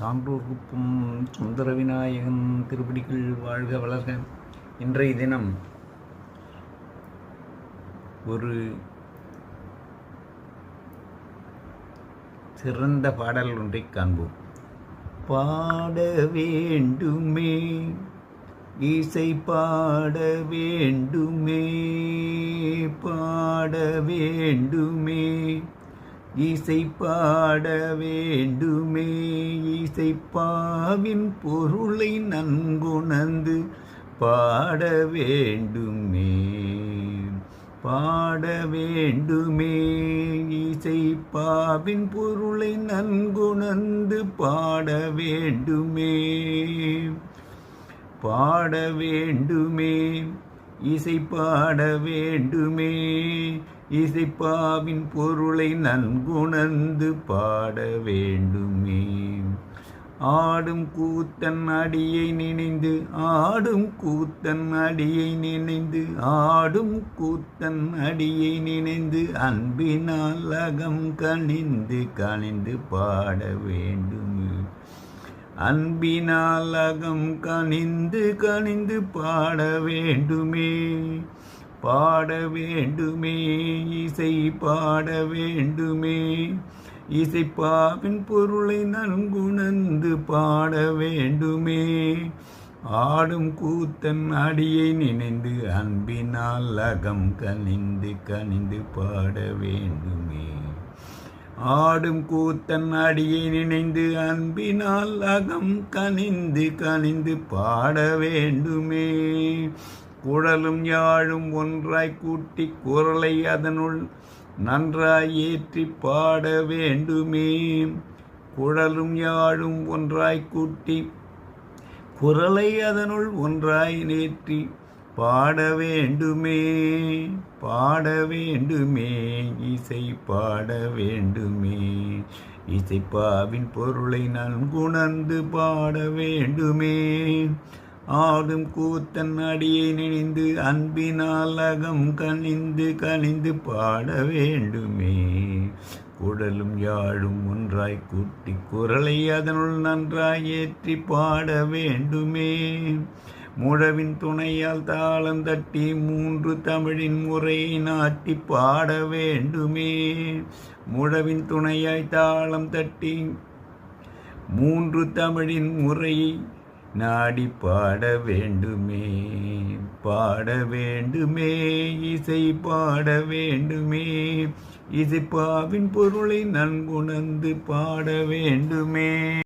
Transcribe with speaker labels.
Speaker 1: சான்றோர்க்குப்பும் சுந்தர விநாயகன் திருப்படிகள் வாழ்க வளர்க. இன்றைய தினம் ஒரு சிறந்த பாடல் ஒன்றை காண்போம். பாட வேண்டுமே இசை பாட வேண்டுமே பாட வேண்டுமே. இசை பாட வேண்டுமே. இசைப்பாவின் பொருளை நன்குணர்ந்து பாட வேண்டுமே. பாட வேண்டுமே. இசைப்பாவின் பொருளை நன்குணர்ந்து பாட வேண்டுமே. பாட வேண்டுமே. இசை பாட வேண்டுமே. இசைப்பாவின் பொருளை நன்குணர்ந்து பாட வேண்டுமே. ஆடும் கூத்தன் அடியை நினைந்து ஆடும் கூத்தன் அடியை நினைந்து ஆடும் கூத்தன் அடியை நினைந்து அன்பினால் அகம் கனிந்து கணிந்து பாட வேண்டுமே. அன்பினால் அகம் கனிந்து கனிந்து பாட வேண்டுமே பாட வேண்டுமே இசை பாட வேண்டுமே. இசைப்பாவின் பொருளை நன்குணர்ந்து பாட வேண்டுமே. ஆடும் கூத்தன் அடியை நினைந்து அன்பினால் அகம் கனிந்து கனிந்து பாட வேண்டுமே. ஆடும் கூத்தன் அடியை நினைந்து அன்பினால் அகம் கனிந்து கனிந்து பாட வேண்டுமே. குழலும் யாழும் ஒன்றாய் கூட்டி குரலை அதனுள் நன்றாய் ஏற்றி பாட வேண்டுமே. குழலும் யாழும் ஒன்றாய் கூட்டி குரலை அதனுள் ஒன்றாய் நேற்றி பாட வேண்டுமே பாட வேண்டுமே இசை பாட வேண்டுமே. இசைப்பாவின் பொருளை நன்குணர்ந்து பாட வேண்டுமே. ஆடும் கூத்தன் அடியை நினைந்து அன்பினால் அகம் கனிந்து கனிந்து பாட வேண்டுமே. குடலும் யாழும் ஒன்றாய் கூட்டி குரலை அதனுள் நன்றாய் ஏற்றி பாட வேண்டுமே. முழவின் துணையால் தாளம் தட்டி மூன்று தமிழின் முறையை நாட்டி பாட வேண்டுமே. முழவின் துணையாய் தாளம் தட்டி மூன்று தமிழின் முறையை நாடி பாட வேண்டுமே. பாட வேண்டுமே இசை பாட வேண்டுமே. இசைப்பாவின் பொருளை நன்குணர்ந்து பாட வேண்டுமே.